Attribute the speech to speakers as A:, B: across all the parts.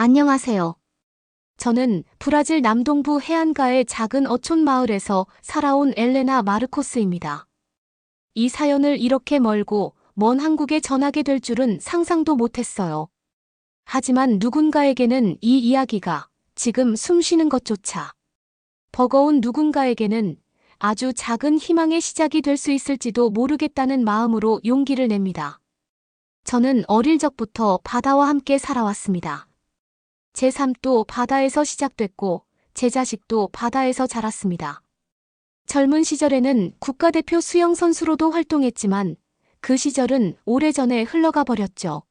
A: 안녕하세요. 저는 브라질 남동부 해안가의 작은 어촌 마을에서 살아온 엘레나 마르코스입니다. 이 사연을 이렇게 멀고 먼 한국에 전하게 될 줄은 상상도 못했어요. 하지만 누군가에게는 이 이야기가 지금 숨 쉬는 것조차 버거운 누군가에게는 아주 작은 희망의 시작이 될 수 있을지도 모르겠다는 마음으로 용기를 냅니다. 저는 어릴 적부터 바다와 함께 살아왔습니다. 제 삶도 바다에서 시작됐고 제 자식도 바다에서 자랐습니다. 젊은 시절에는 국가대표 수영 선수로도 활동했지만 그 시절은 오래전에 흘러가 버렸죠.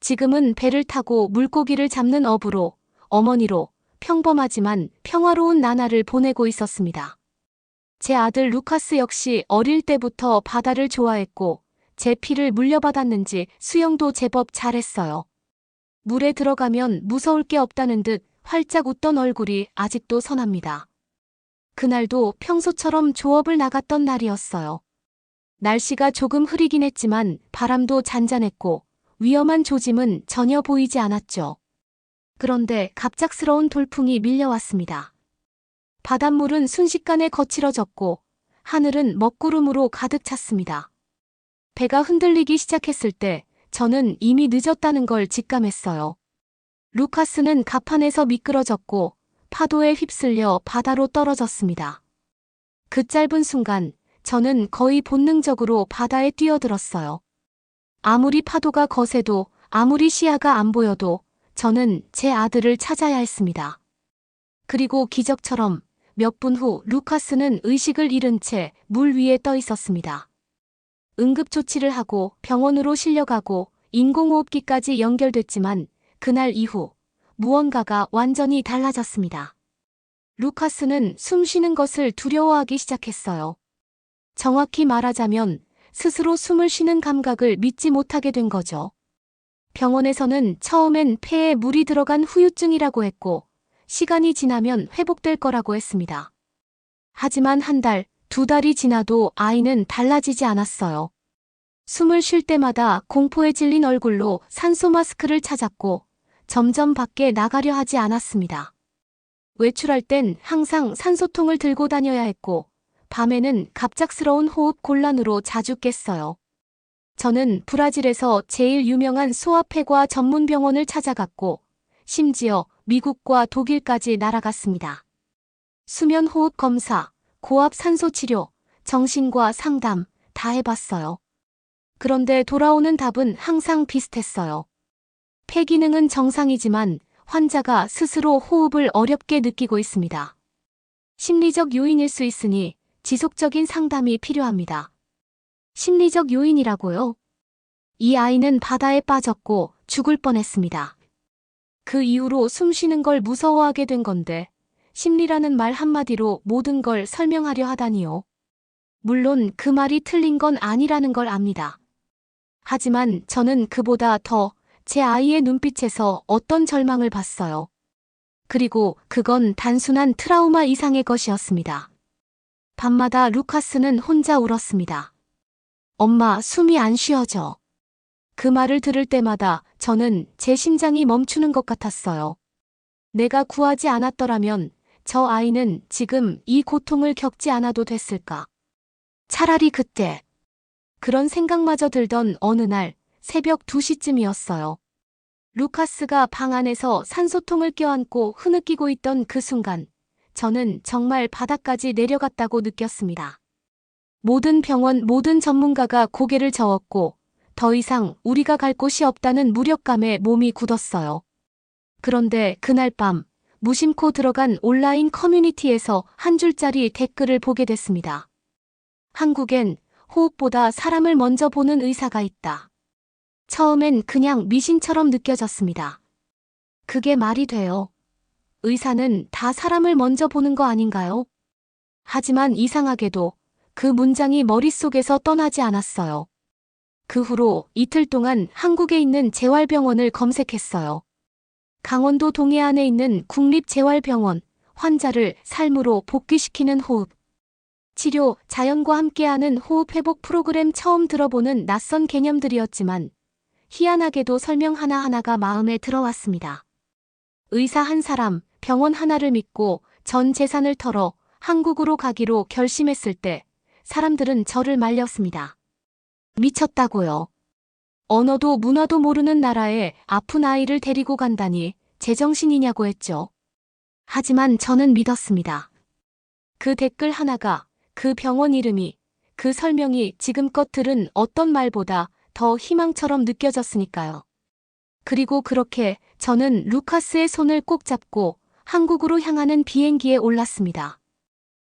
A: 지금은 배를 타고 물고기를 잡는 어부로 어머니로 평범하지만 평화로운 나날을 보내고 있었습니다. 제 아들 루카스 역시 어릴 때부터 바다를 좋아했고 제 피를 물려받았는지 수영도 제법 잘했어요. 물에 들어가면 무서울 게 없다는 듯 활짝 웃던 얼굴이 아직도 선합니다. 그날도 평소처럼 조업을 나갔던 날이었어요. 날씨가 조금 흐리긴 했지만 바람도 잔잔했고 위험한 조짐은 전혀 보이지 않았죠. 그런데 갑작스러운 돌풍이 밀려왔습니다. 바닷물은 순식간에 거칠어졌고 하늘은 먹구름으로 가득 찼습니다. 배가 흔들리기 시작했을 때 저는 이미 늦었다는 걸 직감했어요. 루카스는 갑판에서 미끄러졌고 파도에 휩쓸려 바다로 떨어졌습니다. 그 짧은 순간 저는 거의 본능적으로 바다에 뛰어들었어요. 아무리 파도가 거세도 아무리 시야가 안 보여도 저는 제 아들을 찾아야 했습니다. 그리고 기적처럼 몇 분 후 루카스는 의식을 잃은 채 물 위에 떠 있었습니다. 응급조치를 하고 병원으로 실려가고 인공호흡기까지 연결됐지만 그날 이후 무언가가 완전히 달라졌습니다. 루카스는 숨 쉬는 것을 두려워하기 시작했어요. 정확히 말하자면 스스로 숨을 쉬는 감각을 믿지 못하게 된 거죠. 병원에서는 처음엔 폐에 물이 들어간 후유증이라고 했고 시간이 지나면 회복될 거라고 했습니다. 하지만 한 달, 두 달이 지나도 아이는 달라지지 않았어요. 숨을 쉴 때마다 공포에 질린 얼굴로 산소 마스크를 찾았고 점점 밖에 나가려 하지 않았습니다. 외출할 땐 항상 산소통을 들고 다녀야 했고 밤에는 갑작스러운 호흡 곤란으로 자주 깼어요. 저는 브라질에서 제일 유명한 소아폐과 전문 병원을 찾아갔고 심지어 미국과 독일까지 날아갔습니다. 수면 호흡 검사, 고압 산소 치료, 정신과 상담 다 해봤어요. 그런데 돌아오는 답은 항상 비슷했어요. 폐 기능은 정상이지만 환자가 스스로 호흡을 어렵게 느끼고 있습니다. 심리적 요인일 수 있으니 지속적인 상담이 필요합니다. 심리적 요인이라고요? 이 아이는 바다에 빠졌고 죽을 뻔했습니다. 그 이후로 숨 쉬는 걸 무서워하게 된 건데 심리라는 말 한마디로 모든 걸 설명하려 하다니요. 물론 그 말이 틀린 건 아니라는 걸 압니다. 하지만 저는 그보다 더 제 아이의 눈빛에서 어떤 절망을 봤어요. 그리고 그건 단순한 트라우마 이상의 것이었습니다. 밤마다 루카스는 혼자 울었습니다. 엄마 숨이 안 쉬어져. 그 말을 들을 때마다 저는 제 심장이 멈추는 것 같았어요. 내가 구하지 않았더라면 저 아이는 지금 이 고통을 겪지 않아도 됐을까. 차라리 그때 그런 생각마저 들던 어느 날 새벽 2시쯤이었어요. 루카스가 방 안에서 산소통을 껴안고 흐느끼고 있던 그 순간 저는 정말 바닥까지 내려갔다고 느꼈습니다. 모든 병원 모든 전문가가 고개를 저었고 더 이상 우리가 갈 곳이 없다는 무력감에 몸이 굳었어요. 그런데 그날 밤 무심코 들어간 온라인 커뮤니티에서 한 줄짜리 댓글을 보게 됐습니다. 한국엔 호흡보다 사람을 먼저 보는 의사가 있다. 처음엔 그냥 미신처럼 느껴졌습니다. 그게 말이 돼요. 의사는 다 사람을 먼저 보는 거 아닌가요? 하지만 이상하게도 그 문장이 머릿속에서 떠나지 않았어요. 그 후로 이틀 동안 한국에 있는 재활병원을 검색했어요. 강원도 동해안에 있는 국립재활병원, 환자를 삶으로 복귀시키는 호흡. 치료, 자연과 함께하는 호흡 회복 프로그램 처음 들어보는 낯선 개념들이었지만 희한하게도 설명 하나하나가 마음에 들어왔습니다. 의사 한 사람, 병원 하나를 믿고 전 재산을 털어 한국으로 가기로 결심했을 때 사람들은 저를 말렸습니다. 미쳤다고요. 언어도 문화도 모르는 나라에 아픈 아이를 데리고 간다니 제정신이냐고 했죠. 하지만 저는 믿었습니다. 그 댓글 하나가, 그 병원 이름이, 그 설명이 지금껏 들은 어떤 말보다 더 희망처럼 느껴졌으니까요. 그리고 그렇게 저는 루카스의 손을 꼭 잡고 한국으로 향하는 비행기에 올랐습니다.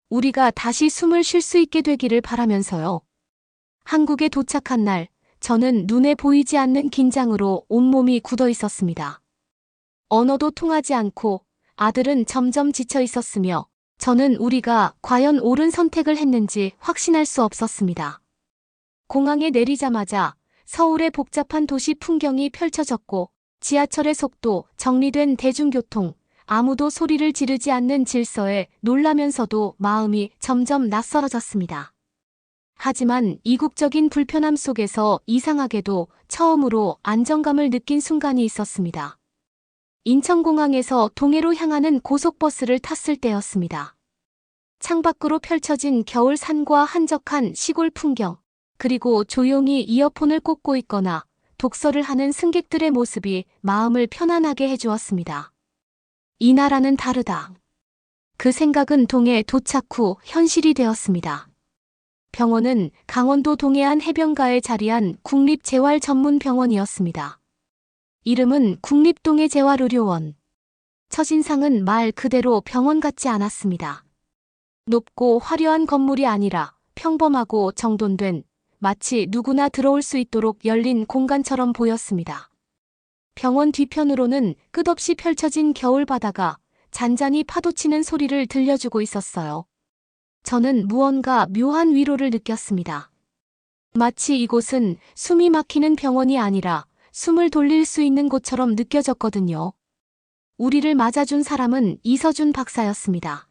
A: 우리가 다시 숨을 쉴 수 있게 되기를 바라면서요. 한국에 도착한 날, 저는 눈에 보이지 않는 긴장으로 온몸이 굳어 있었습니다. 언어도 통하지 않고 아들은 점점 지쳐 있었으며 저는 우리가 과연 옳은 선택을 했는지 확신할 수 없었습니다. 공항에 내리자마자 서울의 복잡한 도시 풍경이 펼쳐졌고 지하철의 속도, 정리된 대중교통, 아무도 소리를 지르지 않는 질서에 놀라면서도 마음이 점점 낯설어졌습니다. 하지만 이국적인 불편함 속에서 이상하게도 처음으로 안정감을 느낀 순간이 있었습니다. 인천공항에서 동해로 향하는 고속버스를 탔을 때였습니다. 창밖으로 펼쳐진 겨울 산과 한적한 시골 풍경, 그리고 조용히 이어폰을 꽂고 있거나 독서를 하는 승객들의 모습이 마음을 편안하게 해주었습니다. 이 나라는 다르다. 그 생각은 동해 도착 후 현실이 되었습니다. 병원은 강원도 동해안 해변가에 자리한 국립재활 전문 병원이었습니다. 이름은 국립동해 재활의료원. 첫인상은 말 그대로 병원 같지 않았습니다. 높고 화려한 건물이 아니라 평범하고 정돈된 마치 누구나 들어올 수 있도록 열린 공간처럼 보였습니다. 병원 뒤편으로는 끝없이 펼쳐진 겨울 바다가 잔잔히 파도치는 소리를 들려주고 있었어요. 저는 무언가 묘한 위로를 느꼈습니다. 마치 이곳은 숨이 막히는 병원이 아니라 숨을 돌릴 수 있는 곳처럼 느껴졌거든요. 우리를 맞아준 사람은 이서준 박사였습니다.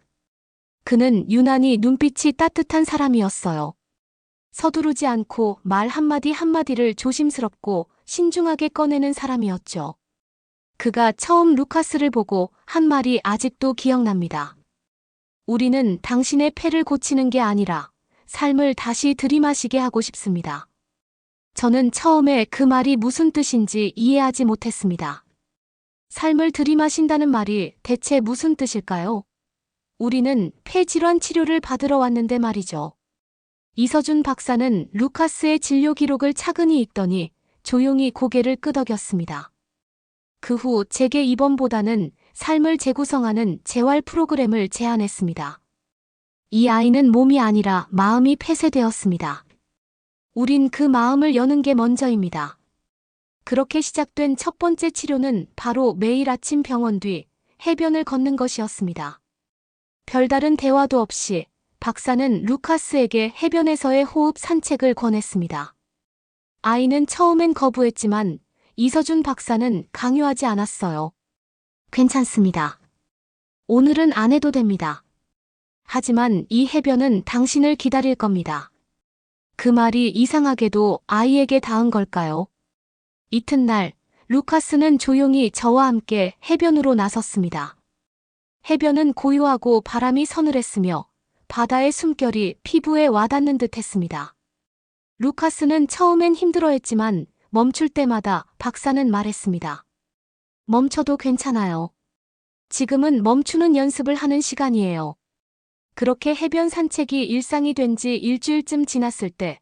A: 그는 유난히 눈빛이 따뜻한 사람이었어요. 서두르지 않고 말 한마디 한마디를 조심스럽고 신중하게 꺼내는 사람이었죠. 그가 처음 루카스를 보고 한 말이 아직도 기억납니다. 우리는 당신의 폐를 고치는 게 아니라 삶을 다시 들이마시게 하고 싶습니다. 저는 처음에 그 말이 무슨 뜻인지 이해하지 못했습니다. 삶을 들이마신다는 말이 대체 무슨 뜻일까요? 우리는 폐질환 치료를 받으러 왔는데 말이죠. 이서준 박사는 루카스의 진료 기록을 차근히 읽더니 조용히 고개를 끄덕였습니다. 그 후 제게 입원보다는 삶을 재구성하는 재활 프로그램을 제안했습니다. 이 아이는 몸이 아니라 마음이 폐쇄되었습니다. 우린 그 마음을 여는 게 먼저입니다. 그렇게 시작된 첫 번째 치료는 바로 매일 아침 병원 뒤 해변을 걷는 것이었습니다. 별다른 대화도 없이 박사는 루카스에게 해변에서의 호흡 산책을 권했습니다. 아이는 처음엔 거부했지만 이서준 박사는 강요하지 않았어요. 괜찮습니다. 오늘은 안 해도 됩니다. 하지만 이 해변은 당신을 기다릴 겁니다. 그 말이 이상하게도 아이에게 닿은 걸까요? 이튿날, 루카스는 조용히 저와 함께 해변으로 나섰습니다. 해변은 고요하고 바람이 서늘했으며 바다의 숨결이 피부에 와닿는 듯 했습니다. 루카스는 처음엔 힘들어했지만 멈출 때마다 박사는 말했습니다. 멈춰도 괜찮아요. 지금은 멈추는 연습을 하는 시간이에요. 그렇게 해변 산책이 일상이 된 지 일주일쯤 지났을 때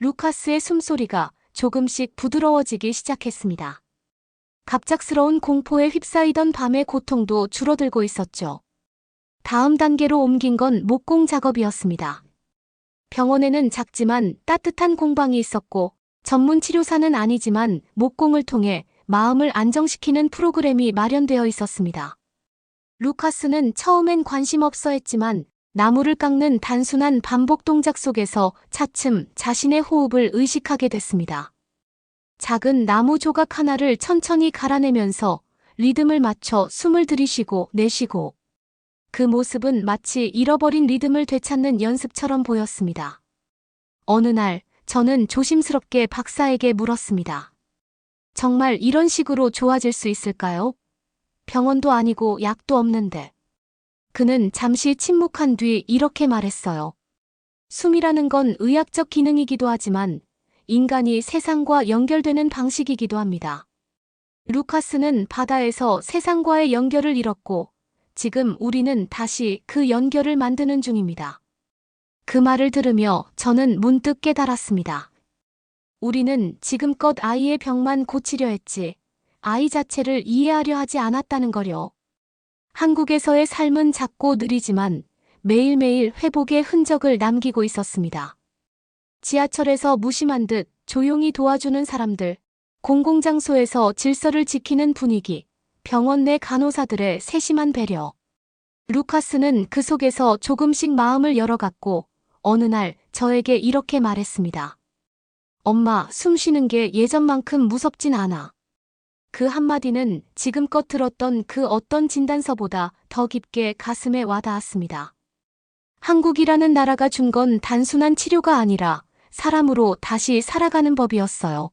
A: 루카스의 숨소리가 조금씩 부드러워지기 시작했습니다. 갑작스러운 공포에 휩싸이던 밤의 고통도 줄어들고 있었죠. 다음 단계로 옮긴 건 목공 작업이었습니다. 병원에는 작지만 따뜻한 공방이 있었고 전문 치료사는 아니지만 목공을 통해 마음을 안정시키는 프로그램이 마련되어 있었습니다. 루카스는 처음엔 관심 없어 했지만 나무를 깎는 단순한 반복 동작 속에서 차츰 자신의 호흡을 의식하게 됐습니다. 작은 나무 조각 하나를 천천히 갈아내면서 리듬을 맞춰 숨을 들이쉬고 내쉬고 그 모습은 마치 잃어버린 리듬을 되찾는 연습처럼 보였습니다. 어느 날 저는 조심스럽게 박사에게 물었습니다. 정말 이런 식으로 좋아질 수 있을까요? 병원도 아니고 약도 없는데. 그는 잠시 침묵한 뒤 이렇게 말했어요. 숨이라는 건 의학적 기능이기도 하지만 인간이 세상과 연결되는 방식이기도 합니다. 루카스는 바다에서 세상과의 연결을 잃었고 지금 우리는 다시 그 연결을 만드는 중입니다. 그 말을 들으며 저는 문득 깨달았습니다. 우리는 지금껏 아이의 병만 고치려 했지 아이 자체를 이해하려 하지 않았다는 거려. 한국에서의 삶은 작고 느리지만 매일매일 회복의 흔적을 남기고 있었습니다. 지하철에서 무심한 듯 조용히 도와주는 사람들, 공공장소에서 질서를 지키는 분위기, 병원 내 간호사들의 세심한 배려. 루카스는 그 속에서 조금씩 마음을 열어갔고 어느 날 저에게 이렇게 말했습니다. 엄마, 숨 쉬는 게 예전만큼 무섭진 않아. 그 한마디는 지금껏 들었던 그 어떤 진단서보다 더 깊게 가슴에 와닿았습니다. 한국이라는 나라가 준 건 단순한 치료가 아니라 사람으로 다시 살아가는 법이었어요.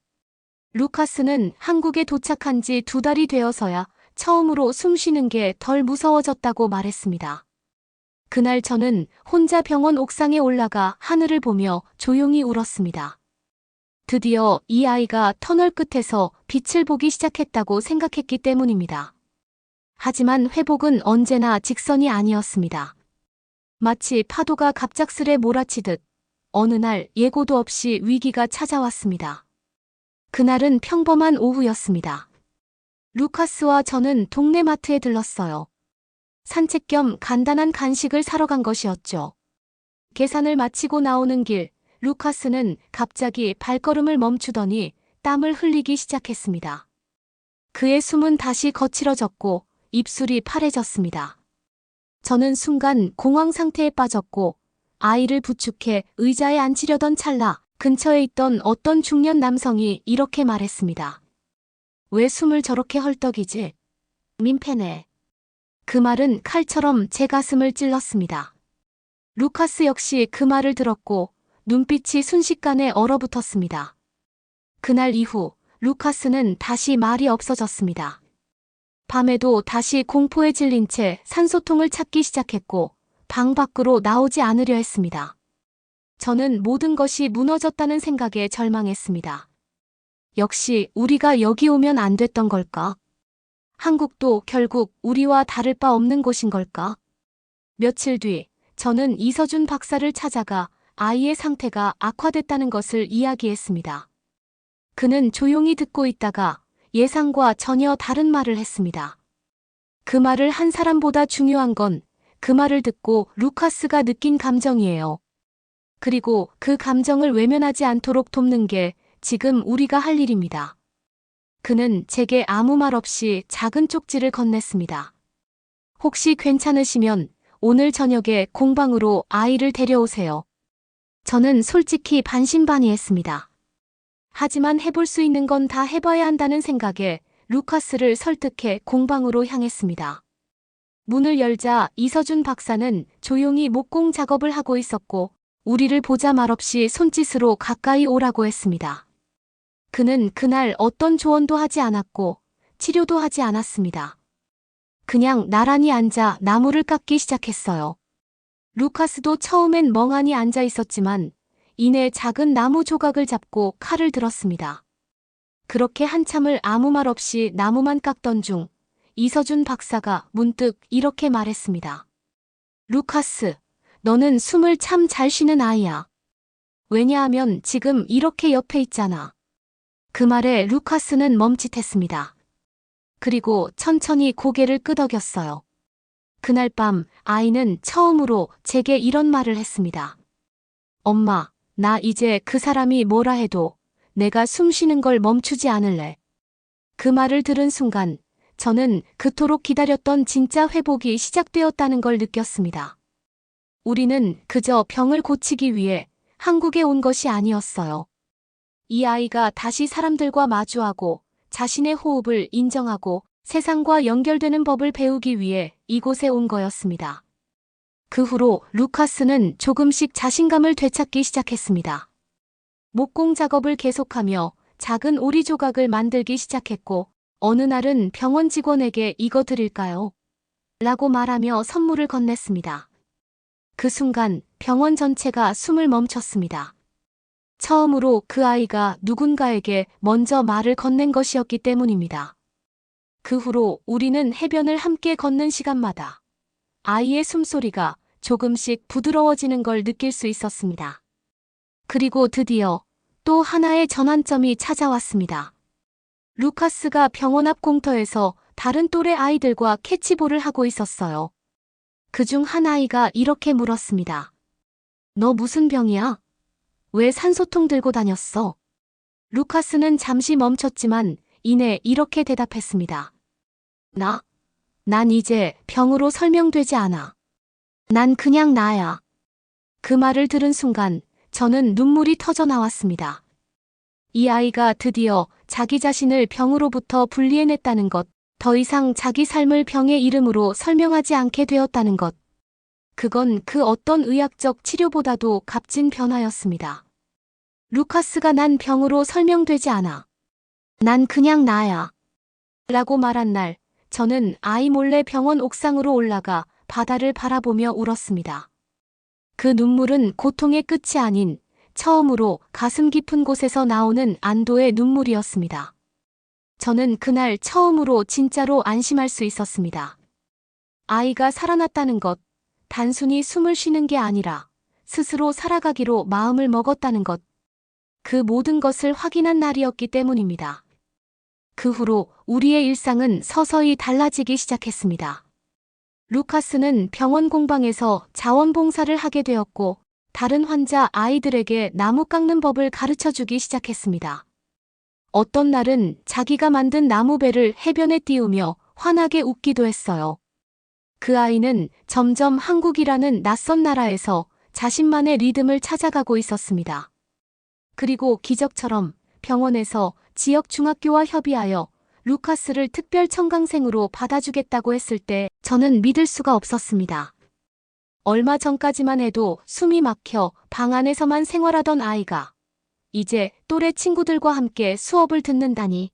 A: 루카스는 한국에 도착한 지 두 달이 되어서야 처음으로 숨 쉬는 게 덜 무서워졌다고 말했습니다. 그날 저는 혼자 병원 옥상에 올라가 하늘을 보며 조용히 울었습니다. 드디어 이 아이가 터널 끝에서 빛을 보기 시작했다고 생각했기 때문입니다. 하지만 회복은 언제나 직선이 아니었습니다. 마치 파도가 갑작스레 몰아치듯 어느 날 예고도 없이 위기가 찾아왔습니다. 그날은 평범한 오후였습니다. 루카스와 저는 동네 마트에 들렀어요. 산책 겸 간단한 간식을 사러 간 것이었죠. 계산을 마치고 나오는 길, 루카스는 갑자기 발걸음을 멈추더니 땀을 흘리기 시작했습니다. 그의 숨은 다시 거칠어졌고 입술이 파래졌습니다. 저는 순간 공황 상태에 빠졌고 아이를 부축해 의자에 앉히려던 찰나 근처에 있던 어떤 중년 남성이 이렇게 말했습니다. 왜 숨을 저렇게 헐떡이지? 민폐네. 그 말은 칼처럼 제 가슴을 찔렀습니다. 루카스 역시 그 말을 들었고 눈빛이 순식간에 얼어붙었습니다. 그날 이후 루카스는 다시 말이 없어졌습니다. 밤에도 다시 공포에 질린 채 산소통을 찾기 시작했고 방 밖으로 나오지 않으려 했습니다. 저는 모든 것이 무너졌다는 생각에 절망했습니다. 역시 우리가 여기 오면 안 됐던 걸까? 한국도 결국 우리와 다를 바 없는 곳인 걸까? 며칠 뒤 저는 이서준 박사를 찾아가 아이의 상태가 악화됐다는 것을 이야기했습니다. 그는 조용히 듣고 있다가 예상과 전혀 다른 말을 했습니다. 그 말을 한 사람보다 중요한 건 그 말을 듣고 루카스가 느낀 감정이에요. 그리고 그 감정을 외면하지 않도록 돕는 게 지금 우리가 할 일입니다. 그는 제게 아무 말 없이 작은 쪽지를 건넸습니다. 혹시 괜찮으시면 오늘 저녁에 공방으로 아이를 데려오세요. 저는 솔직히 반신반의했습니다. 하지만 해볼 수 있는 건 다 해봐야 한다는 생각에 루카스를 설득해 공방으로 향했습니다. 문을 열자 이서준 박사는 조용히 목공 작업을 하고 있었고 우리를 보자 말없이 손짓으로 가까이 오라고 했습니다. 그는 그날 어떤 조언도 하지 않았고 치료도 하지 않았습니다. 그냥 나란히 앉아 나무를 깎기 시작했어요. 루카스도 처음엔 멍하니 앉아 있었지만 이내 작은 나무 조각을 잡고 칼을 들었습니다. 그렇게 한참을 아무 말 없이 나무만 깎던 중 이서준 박사가 문득 이렇게 말했습니다. 루카스, 너는 숨을 참 잘 쉬는 아이야. 왜냐하면 지금 이렇게 옆에 있잖아. 그 말에 루카스는 멈칫했습니다. 그리고 천천히 고개를 끄덕였어요. 그날 밤 아이는 처음으로 제게 이런 말을 했습니다. 엄마, 나 이제 그 사람이 뭐라 해도 내가 숨 쉬는 걸 멈추지 않을래. 그 말을 들은 순간 저는 그토록 기다렸던 진짜 회복이 시작되었다는 걸 느꼈습니다. 우리는 그저 병을 고치기 위해 한국에 온 것이 아니었어요. 이 아이가 다시 사람들과 마주하고 자신의 호흡을 인정하고 세상과 연결되는 법을 배우기 위해 이곳에 온 거였습니다. 그 후로 루카스는 조금씩 자신감을 되찾기 시작했습니다. 목공 작업을 계속하며 작은 오리 조각을 만들기 시작했고 어느 날은 병원 직원에게 이거 드릴까요? 라고 말하며 선물을 건넸습니다. 그 순간 병원 전체가 숨을 멈췄습니다. 처음으로 그 아이가 누군가에게 먼저 말을 건넨 것이었기 때문입니다. 그 후로 우리는 해변을 함께 걷는 시간마다 아이의 숨소리가 조금씩 부드러워지는 걸 느낄 수 있었습니다. 그리고 드디어 또 하나의 전환점이 찾아왔습니다. 루카스가 병원 앞 공터에서 다른 또래 아이들과 캐치볼을 하고 있었어요. 그 중 한 아이가 이렇게 물었습니다. 너 무슨 병이야? 왜 산소통 들고 다녔어? 루카스는 잠시 멈췄지만 이내 이렇게 대답했습니다. 나? 난 이제 병으로 설명되지 않아. 난 그냥 나야. 그 말을 들은 순간 저는 눈물이 터져 나왔습니다. 이 아이가 드디어 자기 자신을 병으로부터 분리해냈다는 것, 더 이상 자기 삶을 병의 이름으로 설명하지 않게 되었다는 것. 그건 그 어떤 의학적 치료보다도 값진 변화였습니다. 루카스가 난 병으로 설명되지 않아. 난 그냥 나야. 라고 말한 날, 저는 아이 몰래 병원 옥상으로 올라가 바다를 바라보며 울었습니다. 그 눈물은 고통의 끝이 아닌 처음으로 가슴 깊은 곳에서 나오는 안도의 눈물이었습니다. 저는 그날 처음으로 진짜로 안심할 수 있었습니다. 아이가 살아났다는 것, 단순히 숨을 쉬는 게 아니라 스스로 살아가기로 마음을 먹었다는 것, 그 모든 것을 확인한 날이었기 때문입니다. 그 후로 우리의 일상은 서서히 달라지기 시작했습니다. 루카스는 병원 공방에서 자원봉사를 하게 되었고, 다른 환자 아이들에게 나무 깎는 법을 가르쳐 주기 시작했습니다. 어떤 날은 자기가 만든 나무배를 해변에 띄우며 환하게 웃기도 했어요. 그 아이는 점점 한국이라는 낯선 나라에서 자신만의 리듬을 찾아가고 있었습니다. 그리고 기적처럼 병원에서 지역 중학교와 협의하여 루카스를 특별 청강생으로 받아주겠다고 했을 때 저는 믿을 수가 없었습니다. 얼마 전까지만 해도 숨이 막혀 방 안에서만 생활하던 아이가 이제 또래 친구들과 함께 수업을 듣는다니.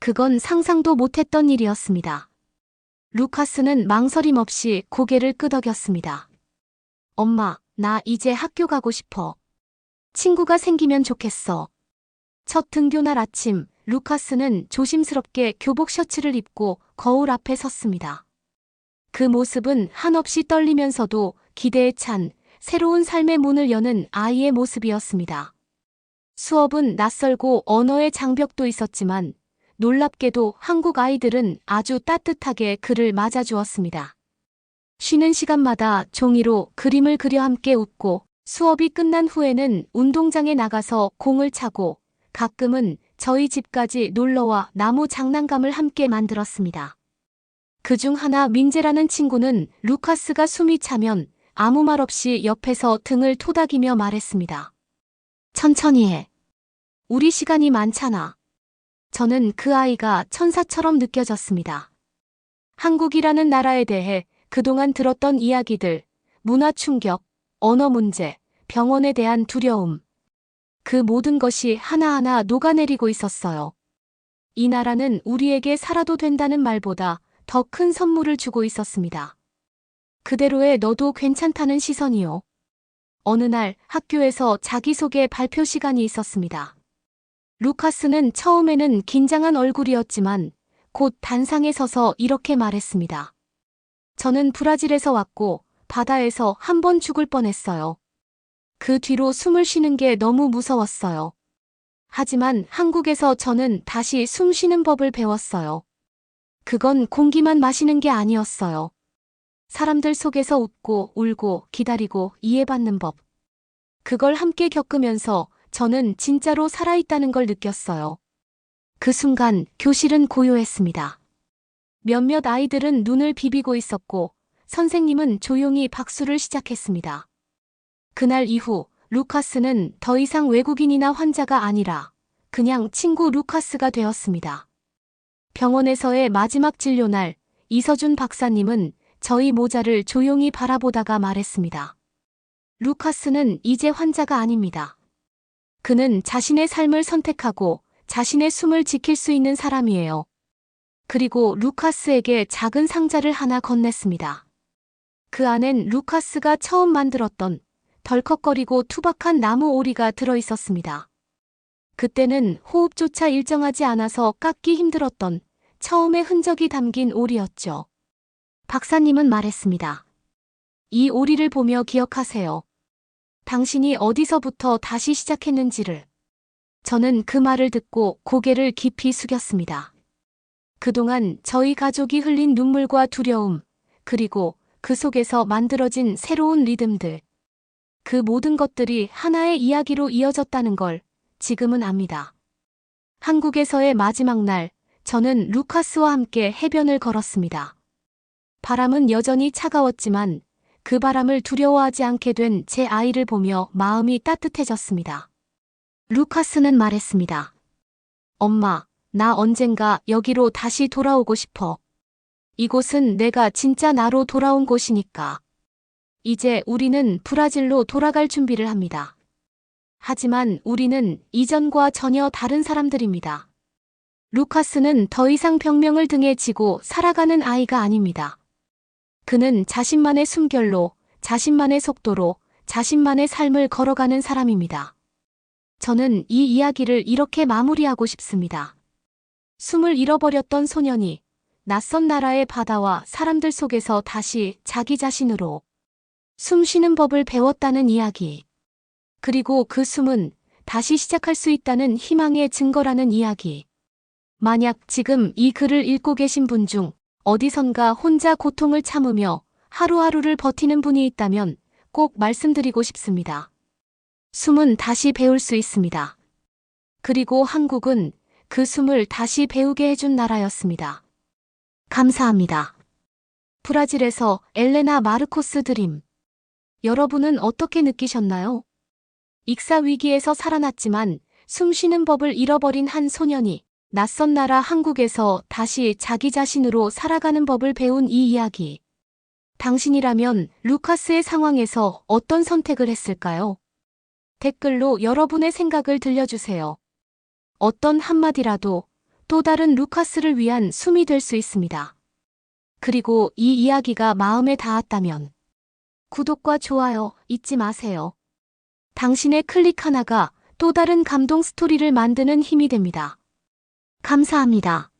A: 그건 상상도 못했던 일이었습니다. 루카스는 망설임 없이 고개를 끄덕였습니다. 엄마, 나 이제 학교 가고 싶어. 친구가 생기면 좋겠어. 첫 등교 날 아침, 루카스는 조심스럽게 교복 셔츠를 입고 거울 앞에 섰습니다. 그 모습은 한없이 떨리면서도 기대에 찬 새로운 삶의 문을 여는 아이의 모습이었습니다. 수업은 낯설고 언어의 장벽도 있었지만 놀랍게도 한국 아이들은 아주 따뜻하게 그를 맞아주었습니다. 쉬는 시간마다 종이로 그림을 그려 함께 웃고 수업이 끝난 후에는 운동장에 나가서 공을 차고 가끔은 저희 집까지 놀러와 나무 장난감을 함께 만들었습니다. 그 중 하나 민재라는 친구는 루카스가 숨이 차면 아무 말 없이 옆에서 등을 토닥이며 말했습니다. 천천히 해. 우리 시간이 많잖아. 저는 그 아이가 천사처럼 느껴졌습니다. 한국이라는 나라에 대해 그동안 들었던 이야기들, 문화 충격, 언어 문제, 병원에 대한 두려움. 그 모든 것이 하나하나 녹아내리고 있었어요. 이 나라는 우리에게 살아도 된다는 말보다 더 큰 선물을 주고 있었습니다. 그대로의 너도 괜찮다는 시선이요. 어느 날 학교에서 자기소개 발표 시간이 있었습니다. 루카스는 처음에는 긴장한 얼굴이었지만 곧 단상에 서서 이렇게 말했습니다. 저는 브라질에서 왔고 바다에서 한 번 죽을 뻔했어요. 그 뒤로 숨을 쉬는 게 너무 무서웠어요. 하지만 한국에서 저는 다시 숨 쉬는 법을 배웠어요. 그건 공기만 마시는 게 아니었어요. 사람들 속에서 웃고 울고 기다리고 이해받는 법. 그걸 함께 겪으면서 저는 진짜로 살아있다는 걸 느꼈어요. 그 순간 교실은 고요했습니다. 몇몇 아이들은 눈을 비비고 있었고 선생님은 조용히 박수를 시작했습니다. 그날 이후 루카스는 더 이상 외국인이나 환자가 아니라 그냥 친구 루카스가 되었습니다. 병원에서의 마지막 진료날 이서준 박사님은 저희 모자를 조용히 바라보다가 말했습니다. 루카스는 이제 환자가 아닙니다. 그는 자신의 삶을 선택하고 자신의 숨을 지킬 수 있는 사람이에요. 그리고 루카스에게 작은 상자를 하나 건넸습니다. 그 안엔 루카스가 처음 만들었던 덜컥거리고 투박한 나무 오리가 들어 있었습니다. 그때는 호흡조차 일정하지 않아서 깎기 힘들었던 처음의 흔적이 담긴 오리였죠. 박사님은 말했습니다. 이 오리를 보며 기억하세요. 당신이 어디서부터 다시 시작했는지를. 저는 그 말을 듣고 고개를 깊이 숙였습니다. 그동안 저희 가족이 흘린 눈물과 두려움, 그리고 그 속에서 만들어진 새로운 리듬들. 그 모든 것들이 하나의 이야기로 이어졌다는 걸 지금은 압니다. 한국에서의 마지막 날, 저는 루카스와 함께 해변을 걸었습니다. 바람은 여전히 차가웠지만 그 바람을 두려워하지 않게 된 제 아이를 보며 마음이 따뜻해졌습니다. 루카스는 말했습니다. 엄마, 나 언젠가 여기로 다시 돌아오고 싶어. 이곳은 내가 진짜 나로 돌아온 곳이니까. 이제 우리는 브라질로 돌아갈 준비를 합니다. 하지만 우리는 이전과 전혀 다른 사람들입니다. 루카스는 더 이상 병명을 등에 지고 살아가는 아이가 아닙니다. 그는 자신만의 숨결로, 자신만의 속도로, 자신만의 삶을 걸어가는 사람입니다. 저는 이 이야기를 이렇게 마무리하고 싶습니다. 숨을 잃어버렸던 소년이 낯선 나라의 바다와 사람들 속에서 다시 자기 자신으로 숨 쉬는 법을 배웠다는 이야기. 그리고 그 숨은 다시 시작할 수 있다는 희망의 증거라는 이야기. 만약 지금 이 글을 읽고 계신 분 중 어디선가 혼자 고통을 참으며 하루하루를 버티는 분이 있다면 꼭 말씀드리고 싶습니다. 숨은 다시 배울 수 있습니다. 그리고 한국은 그 숨을 다시 배우게 해준 나라였습니다. 감사합니다. 브라질에서 엘레나 마르코스 드림. 여러분은 어떻게 느끼셨나요? 익사 위기에서 살아났지만 숨 쉬는 법을 잃어버린 한 소년이 낯선 나라 한국에서 다시 자기 자신으로 살아가는 법을 배운 이 이야기. 당신이라면 루카스의 상황에서 어떤 선택을 했을까요? 댓글로 여러분의 생각을 들려주세요. 어떤 한마디라도 또 다른 루카스를 위한 숨이 될 수 있습니다. 그리고 이 이야기가 마음에 닿았다면 구독과 좋아요 잊지 마세요. 당신의 클릭 하나가 또 다른 감동 스토리를 만드는 힘이 됩니다. 감사합니다.